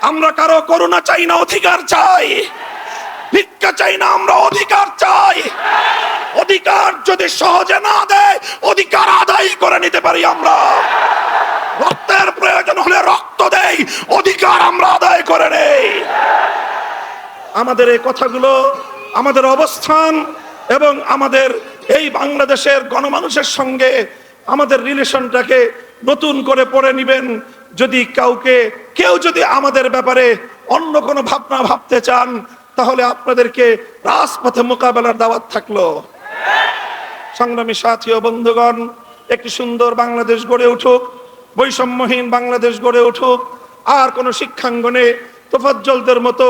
আমরা কারও করুণা চাই না, অধিকার চাই। ভিক্ষা চাই না, আমরা অধিকার চাই। অধিকার যদি সহজে না দেয়, অধিকার আদায় করে নিতে পারি আমরা। রক্তের প্রয়োজন হলে রক্ত দেই, অধিকার আমরা আদায় করে নেই। আমাদের এই কথাগুলো, আমাদের অবস্থান এবং আমাদের এই বাংলাদেশের গণমানুষের সঙ্গে আমাদের রিলেশনটাকে নতুন করে পড়ে নিবেন। যদি কাউকে কেউ যদি আমাদের ব্যাপারে অন্য কোনো ভাবনা ভাবতে চান তাহলে আপনাদেরকে রাজপথে মোকাবেলার দাওয়াত থাকল। সংগ্রামী সাথী ও বন্ধুগণ একটি সুন্দর বাংলাদেশ গড়ে উঠুক বৈষম্যহীন বাংলাদেশ গড়ে উঠুক আর কোনো শিক্ষাঙ্গনে তোফাজ্জলদের মতো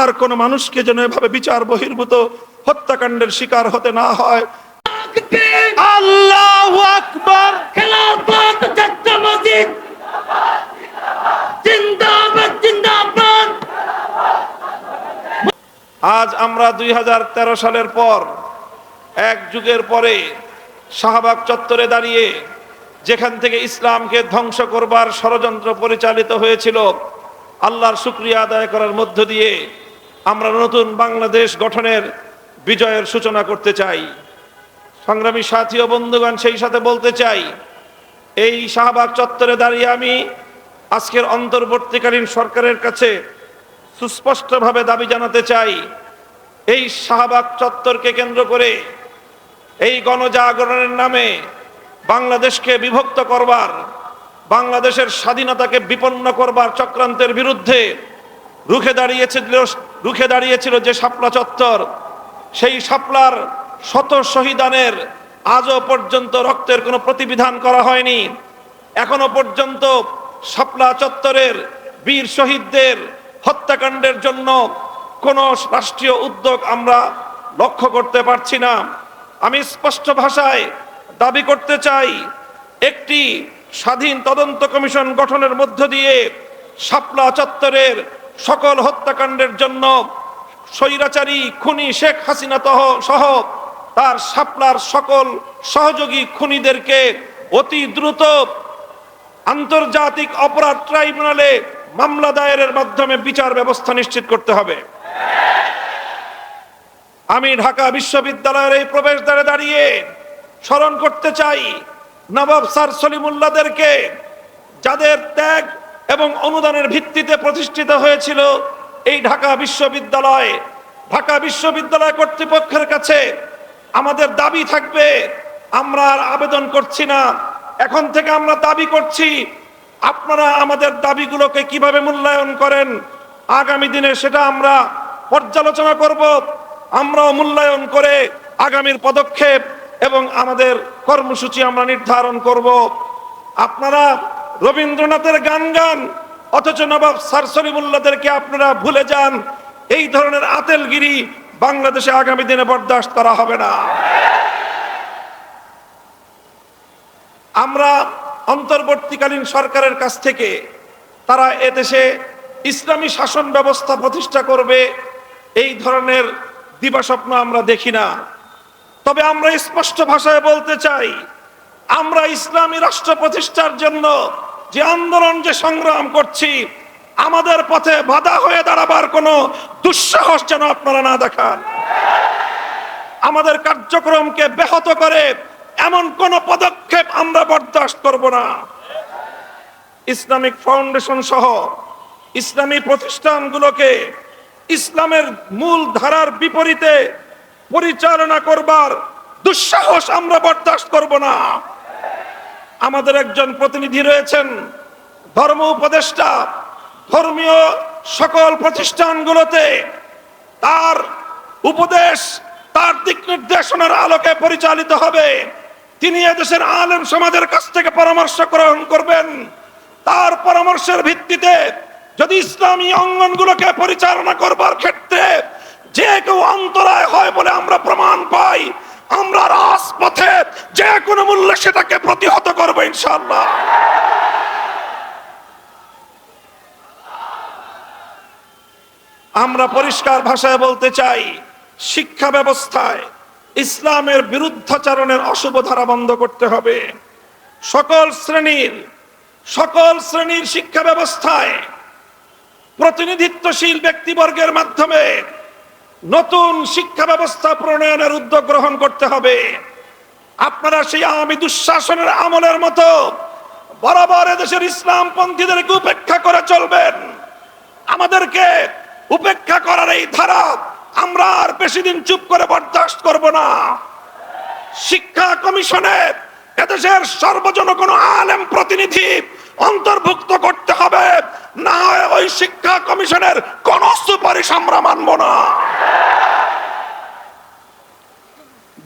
আর কোনো মানুষকে যেন এভাবে বিচার বহির্ভূত হত্যাকাণ্ডের শিকার হতে না হয়। আল্লাহ আকবর। খেলাফত ছাত্র মসজিদ জিন্দাবাদ জিন্দাবাদ আজ আমরা দুই হাজার তেরো সালের পর, এক যুগের পরে শাহবাগ চত্বরে দাঁড়িয়ে যেখান থেকে ইসলামকে ধ্বংস করবার ষড়যন্ত্র পরিচালিত হয়েছিল, আল্লাহর শুক্রিয়া আদায় করার মধ্য দিয়ে আমরা নতুন বাংলাদেশ গঠনের বিজয়ের সূচনা করতে চাই। সংগ্রামী সাথী ও বন্ধুগণ, সেই সাথে বলতে চাই, এই শাহবাগ চত্বরে দাঁড়িয়ে আমি আজকের অন্তর্বর্তীকালীন সরকারের কাছে সুস্পষ্টভাবে দাবি জানাতে চাই, এই শাহবাগ চত্বরকে কেন্দ্র করে এই গণজাগরণের নামে বাংলাদেশকে বিভক্ত করবার, বাংলাদেশের স্বাধীনতাকে বিপন্ন করবার চক্রান্তের বিরুদ্ধে রুখে দাঁড়িয়েছিল রুখে দাঁড়িয়েছিল যে শাপলা চত্বর, সেই শাপলার শত শহীদানের আজও পর্যন্ত রক্তের কোনো প্রতিবিধান করা হয়নি। এখনও পর্যন্ত শাপলা চত্বরের বীর শহীদদের হত্যাকাণ্ডের জন্য কোনো রাষ্ট্রীয় উদ্যোগ আমরা লক্ষ্য করতে পারছি না। আমি স্পষ্ট ভাষায় দাবি করতে চাই, একটি স্বাধীন তদন্ত কমিশন গঠনের মধ্য দিয়ে শাপলা চত্বরের সকল হত্যাকাণ্ডের জন্য স্বৈরাচারী খুনি শেখ হাসিনা তহ সহ তার শাপলার সকল সহযোগী খুনিদেরকে অতি দ্রুত আন্তর্জাতিক অপরাধ ট্রাইব্যুনালে মামলা দায়েরের মাধ্যমে বিচার ব্যবস্থা নিশ্চিত করতে হবে। আমি ঢাকা বিশ্ববিদ্যালয়ের এই প্রবেশদ্বারে দাঁড়িয়ে স্মরণ করতে চাই, নবাব স্যার সলিমুল্লাদেরকে যাদের ত্যাগ এবং অনুদানের ভিত্তিতে প্রতিষ্ঠিত হয়েছিল এই ঢাকা বিশ্ববিদ্যালয়। ঢাকা বিশ্ববিদ্যালয় কর্তৃপক্ষের কাছে আমাদের দাবি থাকবে, আমরা আর আবেদন করছি না। এখন থেকে আমরা দাবি করছি, আপনারা আমাদের দাবিগুলোকে কীভাবে মূল্যায়ন করেন? আগামী দিনে সেটা আমরা পর্যালোচনা করব। আমরাও মূল্যায়ন করে আগামীর পদক্ষেপ এবং আমাদের কর্মসূচি আমরা নির্ধারণ করব। আপনারা রবীন্দ্রনাথের গান গান, অথচ নবাব স্যার সলিমুল্লাদেরকে আপনারা ভুলে যান, এই ধরনের আতেলগিরি বাংলাদেশে আগামী দিনে বরদাস্ত করা হবে না। আমরা অন্তর্বর্তীকালীন সরকারের কাছ থেকে তারা এদেশে ইসলামী শাসন ব্যবস্থা প্রতিষ্ঠা করবে, এই ধরনের দিবাস্বপ্ন আমরা দেখি না। তবে আমরা স্পষ্ট ভাষায় বলতে চাই, আমরা ইসলামী রাষ্ট্র প্রতিষ্ঠার জন্য যে আন্দোলন, যে সংগ্রাম করছি, আমাদের পথে বাধা হয়ে দাঁড়াবার কোনো দুঃসাহস যেন আপনারা না দেখান। আমাদের কার্যক্রমকে ব্যাহত করে এমন কোন পদক্ষেপ আমরা বরদাস্ত করব না। ইসলামিক ফাউন্ডেশন সহ ইসলামী প্রতিষ্ঠানগুলোকে ইসলামের মূল ধারার বিপরীতে পরিচালনা করবার দুঃসাহস আমরা বরদাস্ত করব না। আমাদের একজন প্রতিনিধি রয়েছেন, ধর্ম উপদেষ্টা, ধর্মীয় সকল প্রতিষ্ঠানগুলোতে তার উপদেশ, তার দিক নির্দেশনার আলোকে পরিচালিত হবে। তিনি এদেশের আলেম সমাজের কাছ থেকে পরামর্শ গ্রহণ করবেন। তার পরামর্শের ভিত্তিতে যদি ইসলামী অঙ্গনগুলোকে পরিচালনা করবার ক্ষেত্রে যে কেউ অন্তরায় হয় বলে আমরা প্রমাণ পাই, আমরা রাজপথে যে কোনো মূল্যে সেটাকে প্রতিহত করব ইনশাল্লাহ আমরা পরিষ্কার ভাষায় বলতে চাই, শিক্ষা ব্যবস্থায় ইসলামের বিরুদ্ধাচরণের অশুভ ধারা বন্ধ করতে হবে। সকল শ্রেণির সকল শ্রেণির শিক্ষা ব্যবস্থায় প্রতিনিধিত্বশীল ব্যক্তিবর্গের মাধ্যমে নতুন শিক্ষা ব্যবস্থা প্রণয়নের উদ্যোগ গ্রহণ করতে হবে। আপনারা সেই আওয়ামী দুঃশাসনের আমলের মতো বরাবর এদেশের ইসলামপন্থীদেরকে উপেক্ষা করে চলবেন। আমাদেরকে উপেক্ষা করার এই ধারা আমরা আর বেশি দিন চুপ করে বরদাস্ত করব না। শিক্ষা কমিশনে এদেশের সর্বজন কোন আলেম প্রতিনিধি অন্তর্ভুক্ত করতে হবে। না হয় ওই শিক্ষা কমিশনের কোন সুপারিশ আমরা মানব না।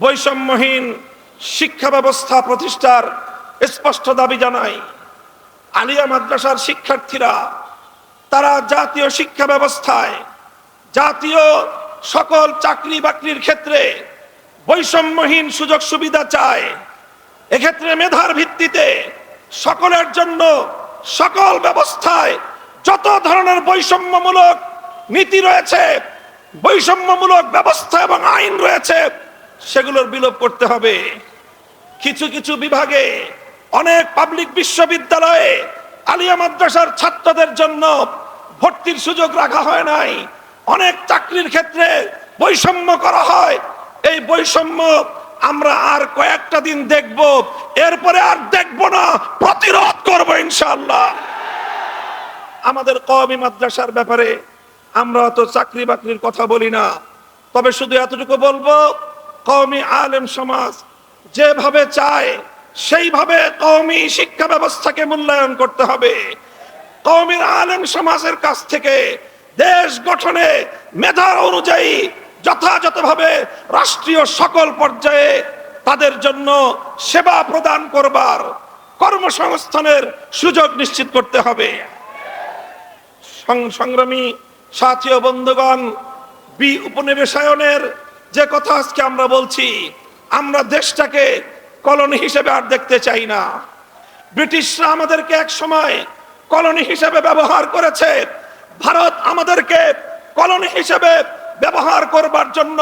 বৈষম্যহীন শিক্ষা ব্যবস্থা প্রতিষ্ঠার স্পষ্ট দাবি জানাই, আলিয়া মাদ্রাসার শিক্ষার্থীরা, তারা জাতীয় শিক্ষা ব্যবস্থায় জাতীয় সকল চাকরি বাকরির ক্ষেত্রে বৈষম্যহীন সুযোগ সুবিধা চায়। এক্ষেত্রে মেধার ভিত্তিতে সকলের জন্য সকল ব্যবস্থায় যত ধরনের বৈষম্যমূলক নীতি রয়েছে, বৈষম্যমূলক ব্যবস্থা এবং আইন রয়েছে, সেগুলোর বিলোপ করতে হবে। কিছু কিছু বিভাগে অনেক পাবলিক বিশ্ববিদ্যালয়ে আলিয়া মাদ্রাসার ছাত্রদের জন্য ভর্তির সুযোগ রাখা হয় নাই। অনেক চাকরির ক্ষেত্রে বৈষম্য করা হয়। এই বৈষম্য আমরা আর কয়েকটা দিন দেখব। এরপরে আর দেখব না, প্রতিরোধ করব ইনশাআল্লাহ। আমাদের কওমি মাদ্রাসার ব্যাপারে আমরা অত চাকরি বাকরির কথা বলি না। তবে শুধু এতটুকু বলব, কওমি আলেম সমাজ যেভাবে চায়, সেইভাবে কওমি শিক্ষা ব্যবস্থাকে মূল্যায়ন করতে হবে। কওমির আলেম সমাজের কাছ থেকে দেশ গঠনে মেধার অনুযায়ী যথাযথভাবে রাষ্ট্রীয় সকল পর্যায়ে তাদের জন্য সেবা প্রদান করবার কর্মসংস্থানের সুযোগ নিশ্চিত করতে হবে। সংগ্রামী সাথী বন্ধুগণ, বি উপনিবেশায়নের যে কথা আজকে আমরা বলছি, আমরা দেশটাকে কলোনি হিসেবে আর দেখতে চাই না। ব্রিটিশরা আমাদেরকে এক সময় কলোনি হিসেবে ব্যবহার করেছে। ভারত আমাদেরকে কলোনি হিসেবে ব্যবহার করবার জন্য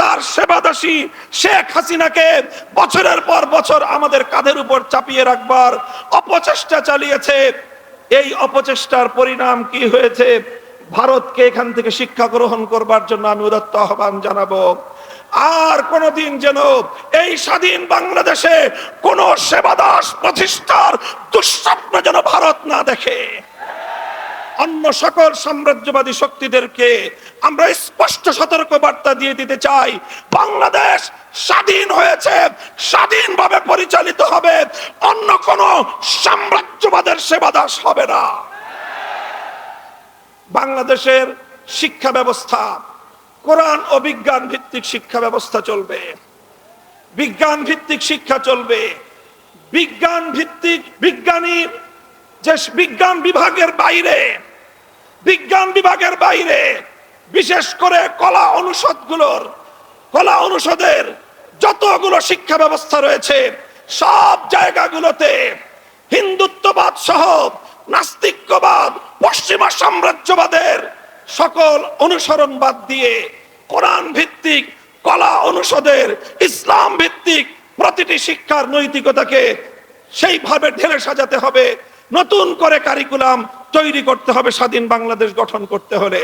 তার সেবাদাসী শেখ হাসিনাকে বছরের পর বছর আমাদের কাঁধের উপর চাপিয়ে রাখবার অপচেষ্টা চালিয়েছে। এই অপচেষ্টার পরিণাম কি হয়েছে? ভারতকে এখান থেকে শিক্ষা গ্রহণ করবার জন্য আমি উদত্ত আহ্বান জানাব। আর কোনদিন যেন এই স্বাধীন বাংলাদেশে কোন সেবাদাস প্রতিষ্ঠার দুঃস্বপ্ন যেন ভারত না দেখে। অন্য সকল সাম্রাজ্যবাদী শক্তিদেরকে আমরা স্পষ্ট সতর্ক বার্তা দিয়ে দিতে চাই। বাংলাদেশ স্বাধীন হয়েছে, স্বাধীনভাবে পরিচালিত হবে, অন্য কোন সাম্রাজ্যবাদের সেবাদাস হবে না। বাংলাদেশের শিক্ষা ব্যবস্থা, কোরআন ও বিজ্ঞান ভিত্তিক শিক্ষা ব্যবস্থা চলবে। বিজ্ঞান ভিত্তিক শিক্ষা চলবে। বিজ্ঞান ভিত্তিক বিজ্ঞানী যে বিজ্ঞান বিভাগের বাইরে বিজ্ঞান বিভাগের বাইরে, বিশেষ করে কলা অনুষদগুলোর, কলা অনুষদের যতগুলো শিক্ষা ব্যবস্থা রয়েছে, সব জায়গাগুলোতে হিন্দুত্ববাদ সহ নাস্তিক্যবাদ, পশ্চিমা সাম্রাজ্যবাদের সকল অনুসরণ বাদ দিয়ে কোরআন ভিত্তিক, কলা অনুষদের, ইসলাম ভিত্তিক প্রতিটি শিক্ষার নৈতিকতাকে সেইভাবে ঢেলে সাজাতে হবে। নতুন করে কারিকুলাম তৈরি করতে হবে, স্বাধীন বাংলাদেশ গঠন করতে হলে।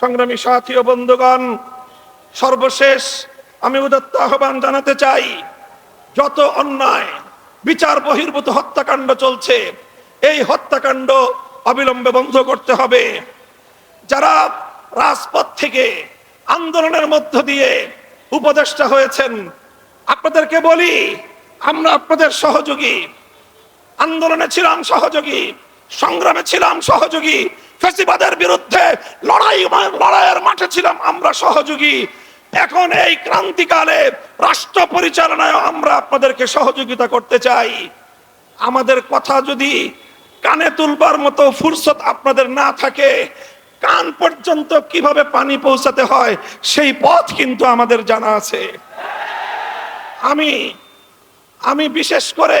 সংগ্রামী সাথী ও বন্ধুগণ, সর্বশেষ আমি উদত্ত আহ্বান জানাতে চাই, যত অন্যায়, বিচার বহির্ভূত হত্যাকাণ্ড চলছে, এই হত্যাকাণ্ড অবিলম্বে বন্ধ করতে হবে। যারা রাজপথ থেকে আন্দোলনের মধ্য দিয়ে উপদেষ্টা হয়েছেন, আপনাদেরকে বলি, আমরা আপনাদের সহযোগী। আন্দোলনে ছিলাম সহযোগী, সংগ্রামে ছিলাম সহযোগী, ফেসিবাদের বিরুদ্ধে লড়াই লড়াইয়ের মাঠে ছিলাম আমরা সহযোগী। এখন এই ক্রান্তিকালে রাষ্ট্র পরিচালনায় আমরা আপনাদেরকে সহযোগিতা করতে চাই। আমাদের কথা যদি কানে তুলবার মতো ফুরসত আপনাদের না থাকে, কান পর্যন্ত কীভাবে পানি পৌঁছাতে হয়, সেই পথ কিন্তু আমাদের জানা আছে। আমি আমি বিশেষ করে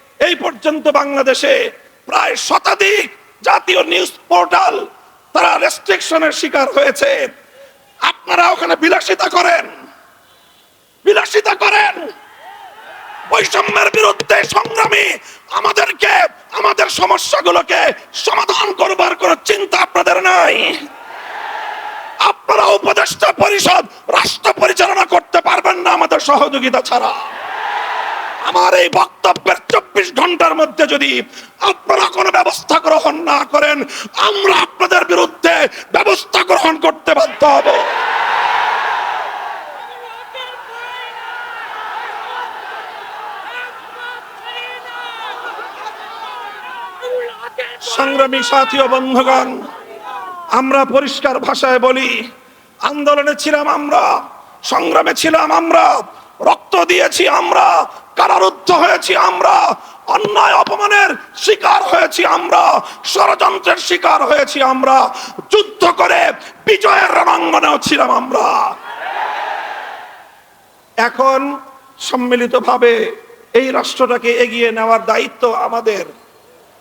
এই পর্যন্ত বাংলাদেশে প্রায় শতাধিক জাতীয় নিউজ পোর্টাল তারা রেস্ট্রিকশনের শিকার হয়েছে। আপনারা ওখানে বিলাসিতা করেন। বিলাসিতা করেন। বৈষম্যের বিরুদ্ধে সংগ্রামী আমাদেরকে, আমাদের সমস্যাগুলোকে সমাধান করবার কোনো চিন্তা আপনাদের নাই। আপনারা উপদেষ্টা পরিষদ, রাষ্ট্র পরিচালনা করতে পারবেন না আমাদের সহযোগিতা ছাড়া। আমার এই বক্তব্যের চব্বিশ ঘণ্টার মধ্যে যদি আপনারা কোনো ব্যবস্থা গ্রহণ না করেন, আমরা আপনাদের বিরুদ্ধে ব্যবস্থা গ্রহণ করতে বাধ্য হব। সংগ্রামী সাথী ও বন্ধুগণ, আমরা পরিষ্কার ভাষায় বলি, আন্দোলনে ছিলাম আমরা, সংগ্রামে ছিলাম আমরা, রক্ত দিয়েছি আমরা কারারুদ্ধ হয়েছি আমরা, অন্যায় অপমানের শিকার হয়েছি আমরা, ষড়যন্ত্রের শিকার হয়েছি আমরা, যুদ্ধ করে বিজয়ের রণাঙ্গনেও ছিলাম আমরা। এখন সম্মিলিতভাবে এই রাষ্ট্রটাকে এগিয়ে নেওয়ার দায়িত্ব আমাদের।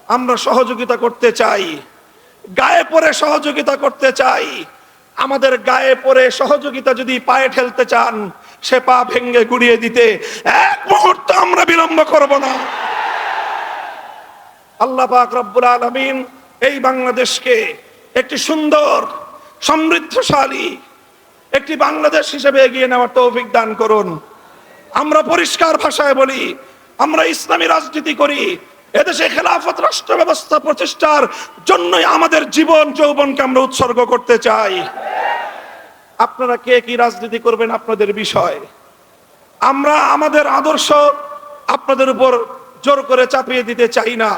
আমরা সহযোগিতা করতে চাই, গায়ে পড়ে সহযোগিতা করতে চাই। আমাদের গায়ে পড়ে সহযোগিতা যদি পায়ে ঠেলতে চান সে পা ভেঙ্গে গুড়িয়ে দিতে, এক মুহূর্ত আমরা বিলম্ব করব না। আল্লাহ পাক রব্বুল আলমিন এই বাংলাদেশকে একটি সুন্দর, সমৃদ্ধশালী, একটি বাংলাদেশ হিসেবে এগিয়ে নেওয়ার তৌফিক দান করুন। আমরা পরিষ্কার ভাষায় বলি, আমরা ইসলামী রাজনীতি করি, এদেশে খেলাফত রাষ্ট্র ব্যবস্থা প্রতিষ্ঠার জন্যই আমাদের জীবন, যৌবনকে আমরা উৎসর্গ করতে চাই। আপনারা কে কি রাজনীতি করবেন আপনাদের বিষয়। আমরা আমাদের আদর্শ আপনাদের উপর জোর করে চাপিয়ে দিতে চাই না।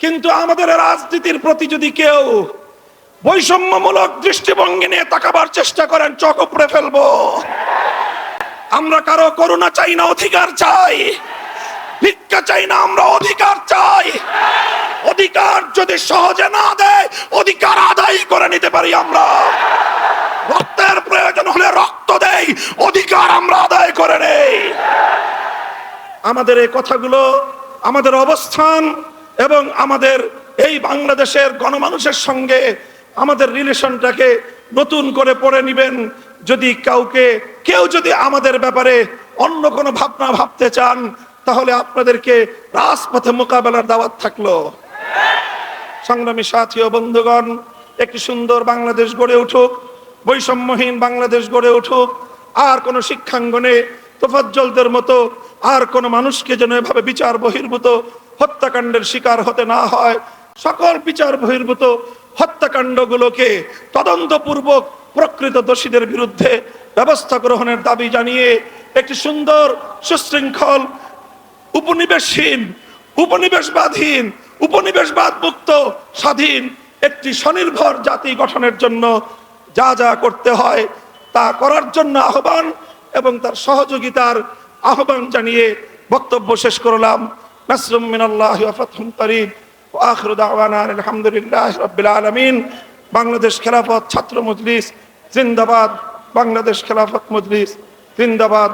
কিন্তু আমাদের রাজনীতির প্রতি যদি কেউ বৈষম্যমূলক দৃষ্টিভঙ্গি নিয়ে তাকাবার চেষ্টা করেন, চোখ উপড়ে ফেলব। আমরা কারও করুণা চাই না, অধিকার চাই। ভিক্ষা চাই না, আমরা অধিকার চাই। অধিকার যদি সহজে না দেয়, অধিকার আদায় করে নিতে পারি আমরা। রক্তের প্রয়োজন হলে রক্ত দেই, অধিকার আমরা আদায় করে নেই। আমাদের এই কথাগুলো, আমাদের অবস্থান এবং আমাদের এই বাংলাদেশের গণমানুষের সঙ্গে আমাদের রিলেশনটাকে নতুন করে পড়ে নিবেন। যদি কাউকে, কেউ যদি আমাদের ব্যাপারে অন্য কোনো ভাবনা ভাবতে চান, তাহলে আপনাদেরকে রাজপথে মোকাবেলার দাওয়াত থাকল। সংগ্রামী সাথী ও বন্ধুগণ, একটি সুন্দর বাংলাদেশ গড়ে উঠুক। বৈষম্যহীন বাংলাদেশ গড়ে উঠুক, আর কোনো শিক্ষাঙ্গনে তোফাজ্জলদের মতো, আর কোনো মানুষকে যেন এভাবে বিচার বহির্ভূত হত্যাকাণ্ডের শিকার হতে না হয়। সকল বিচার বহির্ভূত হত্যাকাণ্ডগুলোকে তদন্তপূর্বক প্রকৃত দোষীদের বিরুদ্ধে ব্যবস্থা গ্রহণের দাবি জানিয়ে একটি সুন্দর, সুশৃঙ্খল, উপনিবেশহীন, উপনিবেশবাদহীন উপনিবেশবাদ মুক্ত স্বাধীন একটি স্বনির্ভর জাতি গঠনের জন্য যা যা করতে হয় তা করার জন্য আহ্বান এবং তার সহযোগিতার আহ্বান জানিয়ে বক্তব্য শেষ করলাম। নাসরুম মিনাল্লাহ ফাতহুম করিম ওয়া আখিরু দাওয়ানা আলহামদুলিল্লাহ রাব্বিল আলামিন। বাংলাদেশ খেলাফত ছাত্র মজলিস, জিন্দাবাদ। বাংলাদেশ খেলাফত মজলিস, জিন্দাবাদ।